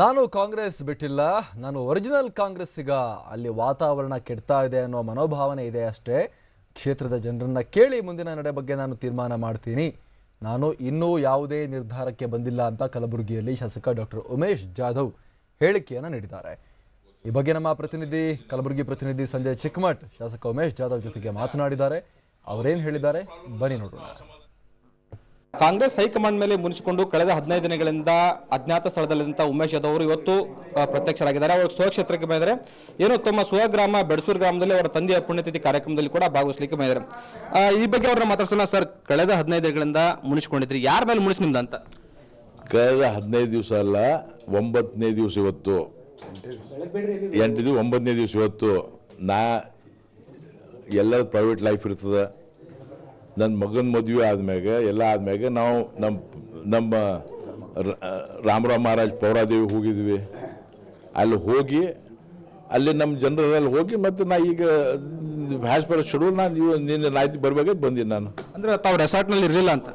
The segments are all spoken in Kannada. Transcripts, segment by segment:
ನಾನು ಕಾಂಗ್ರೆಸ್ ಬಿಟ್ಟಿಲ್ಲ, ನಾನು ಒರಿಜಿನಲ್ ಕಾಂಗ್ರೆಸ್ಸಿಗ ಅಲ್ಲಿ ವಾತಾವರಣ ಕೆಡ್ತಾ ಇದೆ ಅನ್ನೋ ಮನೋಭಾವನೆ ಇದೆ ಅಷ್ಟೇ. ಕ್ಷೇತ್ರದ ಜನರನ್ನ ಕೇಳಿ ಮುಂದಿನ ನಡೆ ಬಗ್ಗೆ ನಾನು ತೀರ್ಮಾನ ಮಾಡ್ತೀನಿ. ನಾನು ಇನ್ನೂ ಯಾವುದೇ ನಿರ್ಧಾರಕ್ಕೆ ಬಂದಿಲ್ಲ ಅಂತ ಕಲಬುರಗಿಯಲ್ಲಿ ಶಾಸಕ ಡಾಕ್ಟರ್ ಉಮೇಶ್ ಜಾಧವ್ ಹೇಳಿಕೆಯನ್ನು ನೀಡಿದ್ದಾರೆ. ಈ ಬಗ್ಗೆ ನಮ್ಮ ಪ್ರತಿನಿಧಿ, ಕಲಬುರಗಿ ಪ್ರತಿನಿಧಿ ಸಂಜಯ್ ಚಿಕ್ಕಮಠ್, ಶಾಸಕ ಉಮೇಶ್ ಜಾಧವ್ ಜೊತೆಗೆ ಮಾತನಾಡಿದ್ದಾರೆ. ಅವರೇನು ಹೇಳಿದ್ದಾರೆ? ಬನ್ನಿ ನೋಡೋಣ. ಕಾಂಗ್ರೆಸ್ ಹೈಕಮಾಂಡ್ ಮೇಲೆ ಮುನಿಸಿಕೊಂಡು ಕಳೆದ ಹದಿನೈದು ದಿನಗಳಿಂದ ಅಜ್ಞಾತ ಸ್ಥಳದಲ್ಲಿದ್ದಂಥ ಉಮೇಶ್ ಯಾದವ್ ಅವರು ಇವತ್ತು ಪ್ರತ್ಯಕ್ಷರಾಗಿದ್ದಾರೆ. ಅವರು ಸ್ವಕ್ಷೇತ್ರಕ್ಕೆ ಬಂದರೆ ಏನು ತಮ್ಮ ಸ್ವಗ್ರಾಮ, ಬೆಡಸೂರು ಗ್ರಾಮದಲ್ಲಿ ಅವರ ತಂದೆಯ ಪುಣ್ಯತಿಥಿ ಕಾರ್ಯಕ್ರಮದಲ್ಲಿ ಕೂಡ ಭಾಗವಹಿಸಲಿಕ್ಕೆ ಬಂದಿದ್ದಾರೆ. ಈ ಬಗ್ಗೆ ಅವ್ರನ್ನ ಮಾತಾಡ್ಸೋಣ ಸರ್. ಕಳೆದ ಹದಿನೈದು ದಿನಗಳಿಂದ ಮುನಿಸ್ಕೊಂಡಿದ್ರಿ. ಯಾರ ಮೇಲೆ ಮುನಿಸ್ ನಿಮ್ದಂತ ಕಳೆದ ಹದಿನೈದು ದಿವಸ ಅಲ್ಲ, ಒಂಬತ್ತನೇ ದಿವಸ ಇವತ್ತು. ಎಂಟು ದಿವಸ ಒಂಬತ್ತನೇ ದಿವಸ ಇವತ್ತು. ನಾ, ಎಲ್ಲರ ಪ್ರೈವೇಟ್ ಲೈಫ್ ಇರ್ತದೆ. ನನ್ನ ಮಗನ ಮದುವೆ ಆದ್ಮ್ಯಾಗ ಎಲ್ಲ ಆದ್ಮ್ಯಾಗ ನಾವು ನಮ್ಮ ನಮ್ಮ ರಾಮರಾವ್ ಮಹಾರಾಜ್ ಪೌರಾದೇವಿ ಹೋಗಿದ್ವಿ. ಅಲ್ಲಿ ಹೋಗಿ ಅಲ್ಲಿ ನಮ್ಮ ಜನರಲ್ಲಿ ಹೋಗಿ ಮತ್ತು ನಾ ಈಗ ಭಾಷೆ ಶೆಡ್ಯೂಲ್ ನಾನು ಇವ ನಿನ್ನೆ ನಾಯ್ತಿ ಬರ್ಬೇಕಾದ್ರೆ ಬಂದೀನಿ ನಾನು. ಅಂದ್ರೆ ತಾವು ರೆಸಾರ್ಟ್ನಲ್ಲಿ ಇರಲಿಲ್ಲ ಅಂತ?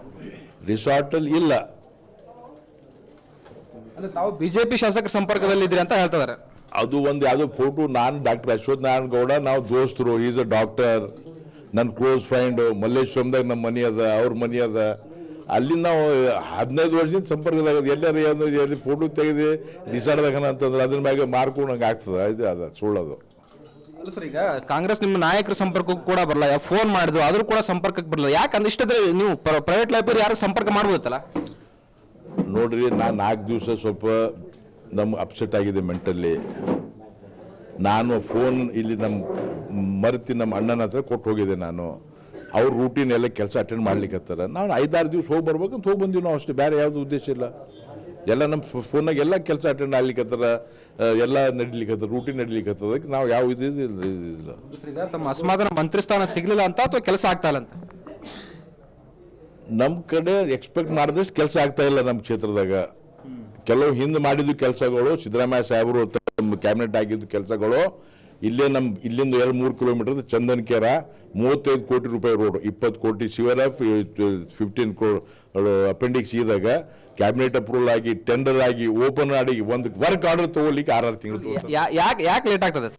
ರೆಸಾರ್ಟಲ್ಲಿ ಇಲ್ಲ. ಅಂದ್ರೆ ತಾವು ಬಿಜೆಪಿ ಶಾಸಕರ ಸಂಪರ್ಕದಲ್ಲಿ ಇದ್ರಿ ಅಂತ ಹೇಳ್ತಾರೆ ಅದು ಒಂದು ಯಾವುದೋ ಫೋಟೋ ನಾನು ಡಾಕ್ಟರ್ ಅಶ್ವಥ್ ನಾರಾಯಣ ಗೌಡ ನಾವು ದೋಸ್ತರು ಈಸ್ ಅ ಡಾಕ್ಟರ್ ನನ್ನ ಕ್ಲೋಸ್ ಫ್ರೆಂಡು ಮಲ್ಲೇಶ್ವರಂದಾಗ ನಮ್ಮ ಮನೆ ಅದ ಅವ್ರ ಮನೆ ಅದ. ಅಲ್ಲಿ ನಾವು ಹದಿನೈದು ವರ್ಷದಿಂದ ಸಂಪರ್ಕದಾಗ ಎಲ್ಲಾರ ಏನು ಎಲ್ಲಿ ಫೋಟೋ ತೆಗೆದು ಬಿಸಾಡ್ಬೇಕನ ಅಂತಂದ್ರೆ ಅದ್ರ ಮ್ಯಾಗೆ ಮಾರ್ಕೊಂಡಂಗೆ ಆಗ್ತದೆ. ಇದು ಅದ ಸುಳ್ಳದು. ಅಲ್ಲ ಸರ್ ಈಗ ಕಾಂಗ್ರೆಸ್ ನಿಮ್ಮ ನಾಯಕರ ಸಂಪರ್ಕಕ್ಕೂ ಕೂಡ ಬರಲ್ಲ. ಫೋನ್ ಮಾಡಿದ್ರು ಆದರೂ ಕೂಡ ಸಂಪರ್ಕಕ್ಕೆ ಬರಲ್ಲ. ಯಾಕೆ ಇಷ್ಟದ್ರೆ ನೀವು ಪ್ರೈವೇಟ್ ಲೈಬ್ರರಿ ಯಾರು ಸಂಪರ್ಕ ಮಾಡ್ಬೋದಲ್ಲ ನೋಡ್ರಿ ನಾನು ನಾಲ್ಕು ದಿವಸ ಸ್ವಲ್ಪ ನಮ್ಗೆ ಅಪ್ಸೆಟ್ ಆಗಿದೆ ಮೆಂಟಲ್ಲಿ ನಾನು ಫೋನ್ ಇಲ್ಲಿ ನಮ್ಮ ಮರೆತಿ ನಮ್ಮ ಅಣ್ಣನ ಹತ್ರ ಕೊಟ್ಟು ಹೋಗಿದ್ದೆ ನಾನು. ಅವ್ರ ರೂಟೀನ್ ಎಲ್ಲ ಕೆಲಸ ಅಟೆಂಡ್ ಮಾಡ್ಲಿಕ್ಕೆ ನಾವು ಐದಾರು ದಿವಸ ಹೋಗಿ ಬರ್ಬೇಕಂತ ಹೋಗಿ ಬಂದಿವಿ ನಾವು ಅಷ್ಟೇ. ಬೇರೆ ಯಾವುದು ಉದ್ದೇಶ ಇಲ್ಲ. ಎಲ್ಲ ನಮ್ಮ ಫೋನಾಗ ಎಲ್ಲ ಕೆಲಸ ಅಟೆಂಡ್ ಆಗ್ಲಿಕ್ಕತ್ತಾರ ಎಲ್ಲ ನಡಿಲಿಕ್ಕತ್ತಾರ ರೂಟೀನ್ ನಡಿಲಿಕ್ಕೆ ಅದಕ್ಕೆ ನಾವು ಯಾವ ಇದಿಲ್ಲ. ತಮ್ಮ ಅಸಮಾಧಾನ ಮಂತ್ರಿ ಸ್ಥಾನ ಸಿಗ್ಲಿಲ್ಲ ಅಂತ ಅಥವಾ ಕೆಲಸ ಆಗ್ತಾ ಇಲ್ಲ ಅಂತ? ನಮ್ಮ ಕಡೆ ಎಕ್ಸ್ಪೆಕ್ಟ್ ಮಾಡಿದಷ್ಟು ಕೆಲಸ ಆಗ್ತಾ ಇಲ್ಲ ನಮ್ಮ ಕ್ಷೇತ್ರದಾಗ. ಕೆಲವು ಹಿಂದೆ ಮಾಡಿದ್ದು ಕೆಲಸಗಳು ಸಿದ್ದರಾಮಯ್ಯ ಸಾಹೇಬರು ತಮ್ಮ ಕ್ಯಾಬಿನೆಟ್ ಆಗಿದ್ದು ಕೆಲಸಗಳು ಇಲ್ಲೇ ನಮ್ಮ ಇಲ್ಲಿಂದ ಎರಡು ಮೂರು ಕಿಲೋಮೀಟರ್ ಚಂದನ್ಕೇರ ಮೂವತ್ತೈದು ಕೋಟಿ ರೂಪಾಯಿ ರೋಡ್ ಇಪ್ಪತ್ತು ಕೋಟಿ. ಶಿವರ ಫಿಫ್ಟೀನ್ ಕ್ರೋ ಅಪೆಂಡಿಕ್ಸ್ ಇದಾಗ ಕ್ಯಾಬಿನೆಟ್ ಅಪ್ರೂವಲ್ ಆಗಿ ಟೆಂಡರ್ ಆಗಿ ಓಪನ್ ಆಗಿ ಒಂದು ವರ್ಕ್ ಆರ್ಡರ್ ತಗೊಳ್ಲಿಕ್ಕೆ ಆರಾರು ತಿಂಗಳು ಯಾಕೆ ಯಾಕೆ ಲೇಟ್ ಆಗ್ತದೆ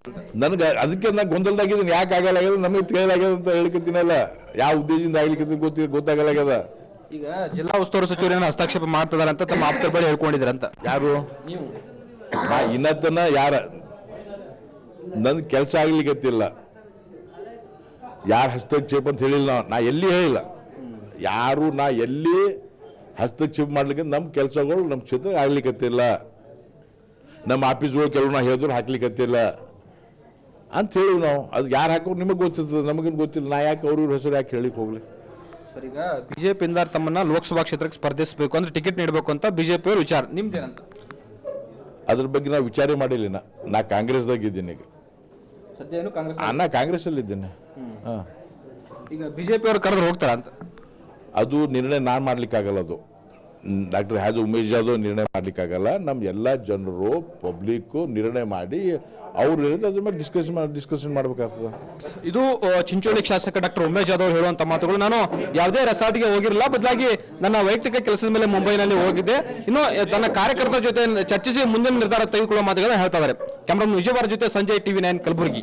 ನನಗೆ ಅದಕ್ಕೆ ನಾನು ಗೊಂದಲದಾಗಿದ್ದೀನಿ. ಯಾಕೆ ಆಗಲ್ಲ ಆಗ್ಯದ? ನಮಗೆ ತಿಳಿಯಲಾಗ್ಯದ ಅಂತ ಹೇಳ್ಕೊತೀನಲ್ಲ. ಯಾವ ಉದ್ದೇಶದಿಂದ ಆಗ್ಲಿಕ್ಕೆ ಗೊತ್ತಿ ಗೊತ್ತಾಗಲಾಗ್ಯದ ಈಗ ಜಿಲ್ಲಾ ಉಸ್ತುವಾರಿ ಸಚಿವರು ಏನೋ ಹಸ್ತಕ್ಷೇಪ ಮಾಡ್ತಿದಾರೆ ಅಂತ ತಮ್ಮ ಆಪ್ತರ ಬಳಿ ಹೇಳ್ಕೊಂಡಿದ್ರಂತ. ಯಾರು? ನೀವು. ಇನ್ನತನ ಯಾರ? ನನ್ನ ಕೆಲಸ ಆಗ್ಲಿಕ್ಕತ್ತಿಲ್ಲ ಯಾರು ಹಸ್ತಕ್ಷೇಪ ಅಂತ ಹೇಳಿಲ್ಲ ನಾವು ನಾ ಎಲ್ಲಿ ಹೇಳಿಲ್ಲ. ಯಾರು ನಾ ಎಲ್ಲಿ ಹಸ್ತಕ್ಷೇಪ ಮಾಡ್ಲಿಕ್ಕೆ ನಮ್ಮ ಕೆಲಸಗಳು ನಮ್ಮ ಕ್ಷೇತ್ರ ಆಗ್ಲಿಕ್ಕತ್ತಿಲ್ಲ ನಮ್ಮ ಆಫೀಸ್ಗಳು ಕೆಲವು ನಾ ಹೇಳಿದ್ರು ಹಾಕ್ಲಿಕ್ಕತ್ತಿಲ್ಲ ಅಂತ ಹೇಳಿ ನಾವು. ಅದು ಯಾರು ಹಾಕೋರು ನಿಮಗೆ ಗೊತ್ತಿರ್ತದೆ ನಮಗೇನು ಗೊತ್ತಿಲ್ಲ. ನಾ ಯಾಕೆ ಅವ್ರ ಇವ್ರ ಹೆಸರು ಯಾಕೆ ಹೇಳಿಕ್ಕೆ ಹೋಗ್ಲಿ? ಸರ್ ಈಗ ಬಿಜೆಪಿಯಿಂದ ತಮ್ಮನ್ನ ಲೋಕಸಭಾ ಕ್ಷೇತ್ರಕ್ಕೆ ಸ್ಪರ್ಧಿಸಬೇಕು ಅಂದ್ರೆ ಟಿಕೆಟ್ ನೀಡಬೇಕು ಅಂತ ಬಿಜೆಪಿ ಅವರು ವಿಚಾರ. ನಿಮ್ದೇನಂತ? ಅದ್ರ ಬಗ್ಗೆ ನಾವು ವಿಚಾರ ಮಾಡಿಲ್ಲ ನಾ ನಾ ಕಾಂಗ್ರೆಸ್ದಾಗ ಇದ್ದೀನಿ ಈಗ. ಸದ್ಯ ಏನು ಕಾಂಗ್ರೆಸ್ ಅಲ್ಲಿ ಇದ್ದೇನೆ ಕಾಂಗ್ರೆಸ್ಸಲ್ಲಿ ಇದ್ದೀನಿ ಹಾಂ. ಈಗ ಬಿಜೆಪಿ ಅವರು ಕರೆದ್ರೆ ಹೋಗ್ತಾರ ಅಂತ? ಅದು ನಿರ್ಣಯ ನಾನು ಮಾಡ್ಲಿಕ್ಕಾಗಲ್ಲ ಅದು. ಡಾಕ್ಟರ್ ಹ್ಯಾಜ್ ಉಮೇಶ್ ಜಾಧವ್ ನಿರ್ಣಯ ಮಾಡ್ಲಿಕ್ಕಾಗಲ್ಲ. ನಮ್ಮ ಎಲ್ಲ ಜನರು ಪಬ್ಲಿಕ್ಕು ನಿರ್ಣಯ ಮಾಡಿ ಅವ್ರು ಹೇಳಿದ್ರೆ ಅದ್ರ ಮೇಲೆ ಡಿಸ್ಕಷನ್ ಮಾಡಿ ಡಿಸ್ಕಷನ್ ಮಾಡ್ಬೇಕಾಗ್ತದೆ. ಇದು ಆ, ಚಿಂಚೋಳಿ ಶಾಸಕ ಡಾಕ್ಟರ್ ಉಮೇಶ್ ಯಾದವ್ ಹೇಳುವಂತ ಮಾತುಗಳು. ನಾನು ಯಾವುದೇ ರೆಸಾರ್ಟ್ಗೆ ಹೋಗಿರಲಿಲ್ಲ. ಬದಲಾಗಿ ನನ್ನ ವೈಯಕ್ತಿಕ ಕೆಲಸದ ಮೇಲೆ ಮುಂಬೈನಲ್ಲಿ ಹೋಗಿದ್ದೆ. ಇನ್ನು ಆ, ತನ್ನ ಕಾರ್ಯಕರ್ತರ ಜೊತೆ ಚರ್ಚಿಸಿ ಮುಂದಿನ ನಿರ್ಧಾರ ತೆಗೆದುಕೊಳ್ಳುವ ಮಾತುಗಳನ್ನ ಹೇಳ್ತಾ ಇದ್ದಾರೆ. ಕ್ಯಾಮ್ರಾ ವಿಜಯವಾರ ಜೊತೆ ಸಂಜಯ್ ಟಿವಿ ನೈನ್ ಕಲಬುರಗಿ.